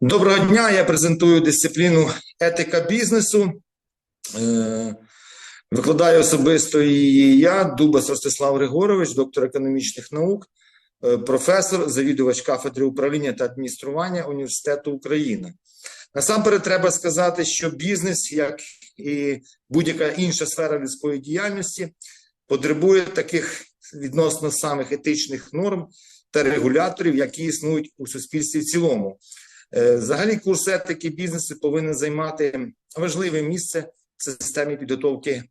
Доброго дня. Я презентую дисципліну етика бізнесу. Е, Викладаю особисто її я, Дубас Ростислав Григорович, доктор економічних наук, е, професор, завідувач кафедри управління та адміністрування Університету України. Насамперед, треба сказати, що бізнес, як і будь-яка інша сфера людської діяльності, потребує таких відносно самих етичних норм та регуляторів, які існують у суспільстві в цілому. Е, Взагалі, курс етики бізнесу повинен займати важливе місце в системі підготовки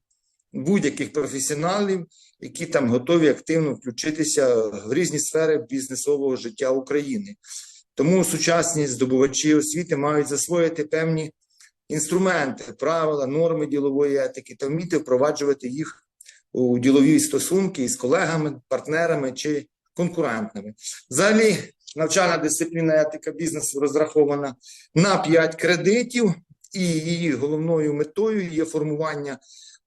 будь-яких професіоналів, які там готові активно включитися в різні сфери бізнесового життя України. Тому сучасні здобувачі освіти мають засвоїти певні інструменти, правила, норми ділової етики та вміти впроваджувати їх у ділові стосунки із колегами, партнерами чи конкурентами. Взагалі, навчальна дисципліна етика бізнесу розрахована на 5 кредитів, і її головною метою є формування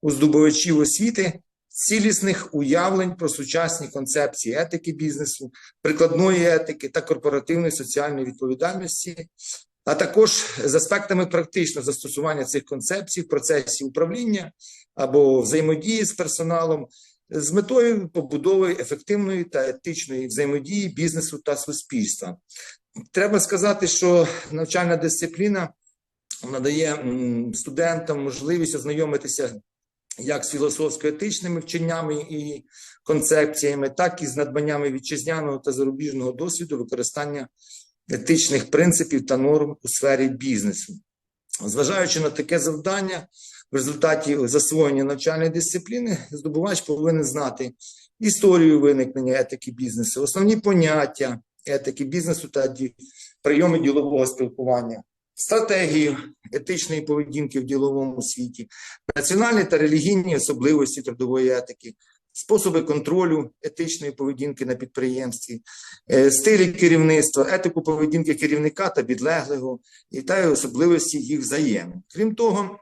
у здобувачів освіти цілісних уявлень про сучасні концепції етики бізнесу, прикладної етики та корпоративної соціальної відповідальності, а також з аспектами практичного застосування цих концепцій в процесі управління або взаємодії з персоналом з метою побудови ефективної та етичної взаємодії бізнесу та суспільства. Треба сказати, що навчальна дисципліна надає студентам можливість ознайомитися як з філософсько-етичними вченнями і концепціями, так і з надбаннями вітчизняного та зарубіжного досвіду використання етичних принципів та норм у сфері бізнесу. Зважаючи на таке завдання, в результаті засвоєння навчальної дисципліни здобувач повинен знати історію виникнення етики бізнесу, основні поняття етики бізнесу та прийоми ділового спілкування, стратегію етичної поведінки в діловому світі, національні та релігійні особливості трудової етики, способи контролю етичної поведінки на підприємстві, е, стилі керівництва, етику поведінки керівника та підлеглого і та особливості їх взаємин. Крім того,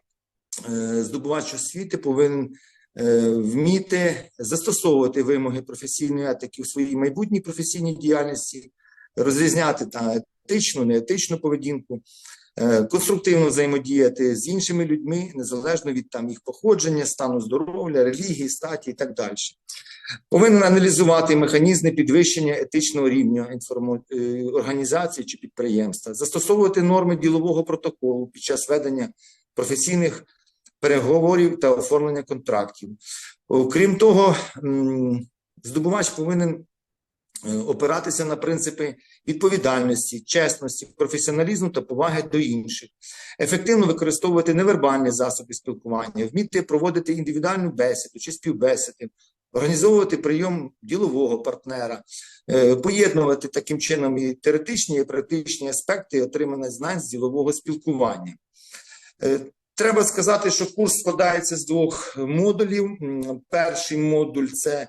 е, здобувач освіти повинен е, вміти застосовувати вимоги професійної етики в своїй майбутній професійній діяльності, розрізняти та етичну, неетичну поведінку, конструктивно взаємодіяти з іншими людьми, незалежно від там їх походження, стану здоров'я, релігії, статі і так далі. Повинен аналізувати механізми підвищення етичного рівня інформу- е, організації чи підприємства, застосовувати норми ділового протоколу під час ведення професійних переговорів та оформлення контрактів. Окрім того, здобувач повинен е, опиратися на принципи відповідальності, чесності, професіоналізму та поваги до інших, ефективно використовувати невербальні засоби спілкування, вміти проводити індивідуальну бесіду чи співбесіди, організовувати прийом ділового партнера, е, поєднувати таким чином і теоретичні, і практичні аспекти отриманих знань з ділового спілкування. Е, Треба сказати, що курс складається з двох модулів. Перший модуль це е,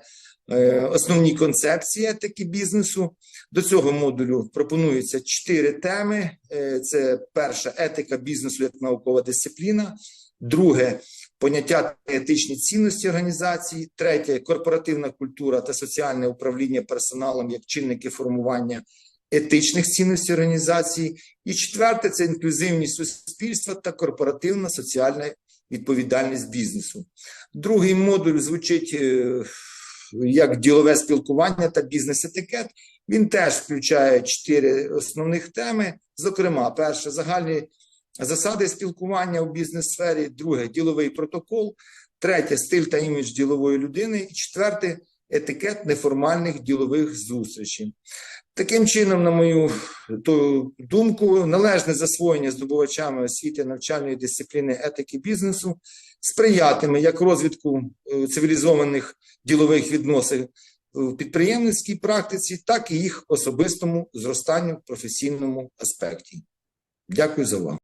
основні концепції етики бізнесу. До цього модулю пропонується чотири теми: Е, це перша етика бізнесу як наукова дисципліна, друге поняття та етичні цінності організації, третє корпоративна культура та соціальне управління персоналом як чинники формування етичних цінностей організації. І четверте це інклюзивність суспільства та корпоративна соціальна відповідальність бізнесу. Другий модуль звучить е, як ділове спілкування та бізнес-етикет. Він теж включає чотири основних теми. Зокрема, перше загальні засади спілкування у бізнес-сфері, друге діловий протокол, третє стиль та імідж ділової людини, і четверте етикет неформальних ділових зустрічей. Таким чином, на мою думку, належне засвоєння здобувачами освіти навчальної дисципліни етики бізнесу сприятиме як розвитку е, цивілізованих ділових відносин в підприємницькій практиці, так і їх особистому зростанню в професійному аспекті. Дякую за увагу.